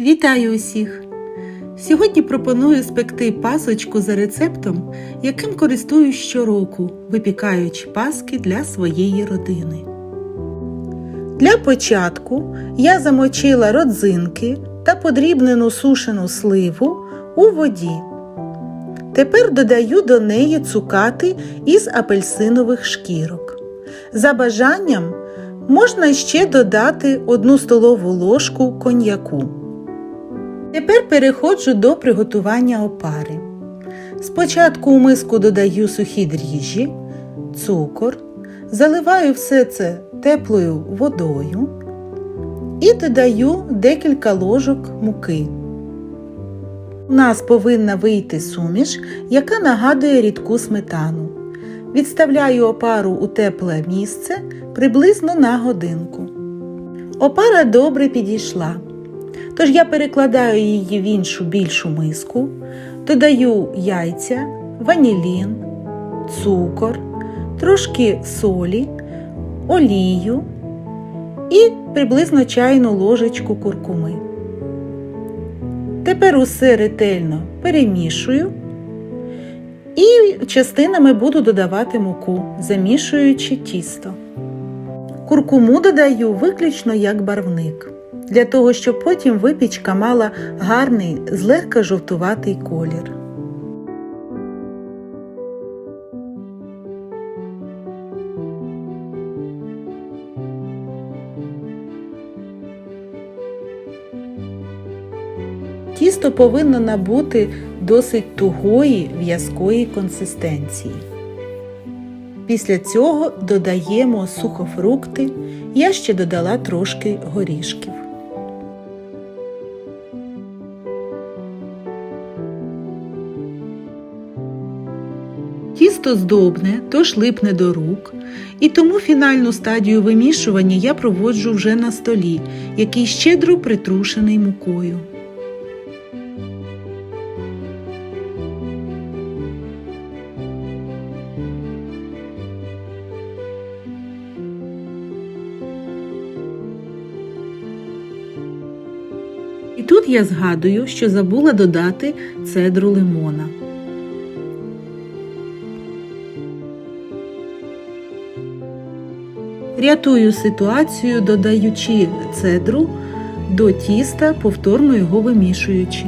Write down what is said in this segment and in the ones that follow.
Вітаю усіх! Сьогодні пропоную спекти пасочку за рецептом, яким користуюсь щороку, випікаючи паски для своєї родини. Для початку я замочила родзинки та подрібнену сушену сливу у воді. Тепер додаю до неї цукати із апельсинових шкірок. За бажанням можна ще додати 1 столову ложку коньяку. Тепер переходжу до приготування опари. Спочатку у миску додаю сухі дріжджі, цукор, заливаю все це теплою водою і додаю декілька ложок муки. У нас повинна вийти суміш, яка нагадує рідку сметану. Відставляю опару у тепле місце приблизно на годинку. Опара добре підійшла. Тож я перекладаю її в іншу більшу миску, додаю яйця, ванілін, цукор, трошки солі, олію і приблизно чайну ложечку куркуми. Тепер усе ретельно перемішую і частинами буду додавати муку, замішуючи тісто. Куркуму додаю виключно як барвник для того, щоб потім випічка мала гарний, злегка жовтуватий колір. Тісто повинно набути досить тугої в'язкої консистенції. Після цього додаємо сухофрукти, я ще додала трошки горішків. Тісто здобне, тож липне до рук, і тому фінальну стадію вимішування я проводжу вже на столі, який щедро притрушений мукою. І тут я згадую, що забула додати цедру лимона. Рятую ситуацію, додаючи цедру до тіста, повторно його вимішуючи.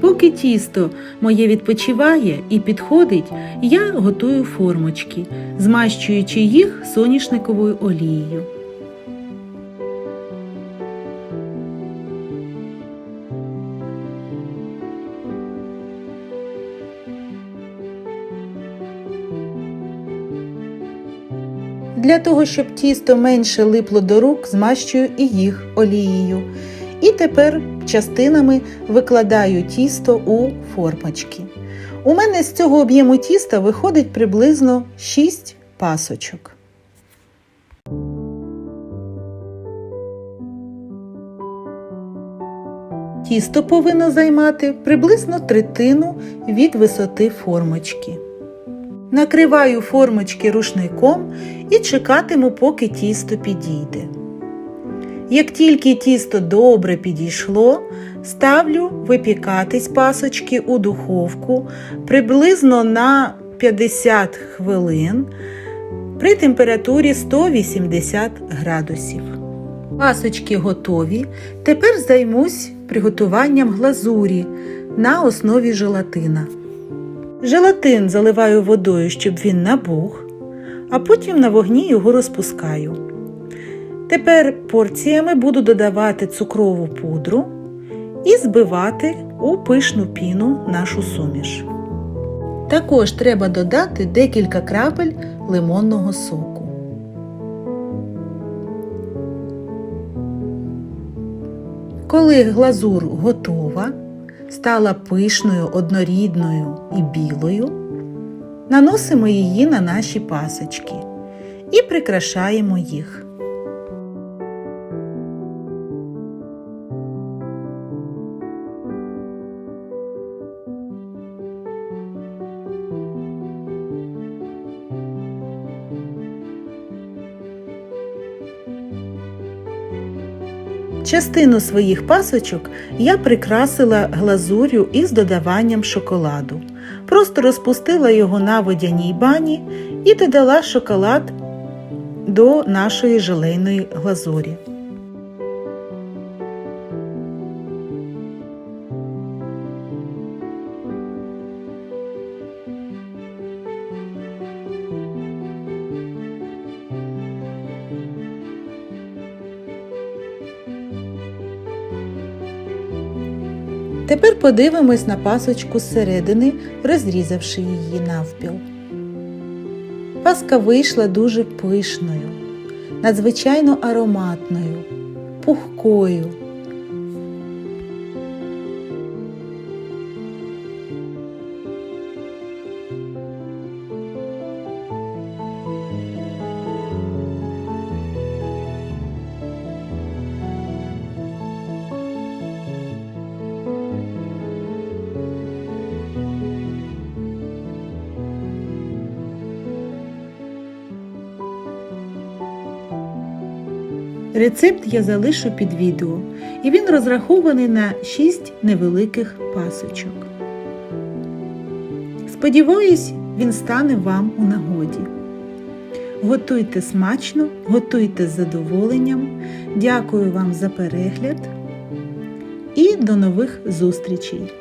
Поки тісто моє відпочиває і підходить, я готую формочки, змащуючи їх соняшниковою олією. Для того, щоб тісто менше липло до рук, змащую і їх олією. І тепер частинами викладаю тісто у формочки. У мене з цього об'єму тіста виходить приблизно 6 пасочок. Тісто повинно займати приблизно третину від висоти формочки. Накриваю формочки рушником і чекатиму, поки тісто підійде. Як тільки тісто добре підійшло, ставлю випікатись пасочки у духовку приблизно на 50 хвилин при температурі 180 градусів. Пасочки готові. Тепер займусь приготуванням глазурі на основі желатина. Желатин заливаю водою, щоб він набух, а потім на вогні його розпускаю. Тепер порціями буду додавати цукрову пудру і збивати у пишну піну нашу суміш. Також треба додати декілька крапель лимонного соку. Коли глазур готова, стала пишною, однорідною і білою, наносимо її на наші пасочки і прикрашаємо їх. Частину своїх пасочок я прикрасила глазур'ю із додаванням шоколаду. Просто розпустила його на водяній бані і додала шоколад до нашої желейної глазурі. Тепер подивимось на пасочку зсередини, розрізавши її навпіл. Паска вийшла дуже пишною, надзвичайно ароматною, пухкою. Рецепт я залишу під відео, і він розрахований на 6 невеликих пасочок. Сподіваюсь, він стане вам у нагоді. Готуйте смачно, готуйте з задоволенням. Дякую вам за перегляд і до нових зустрічей!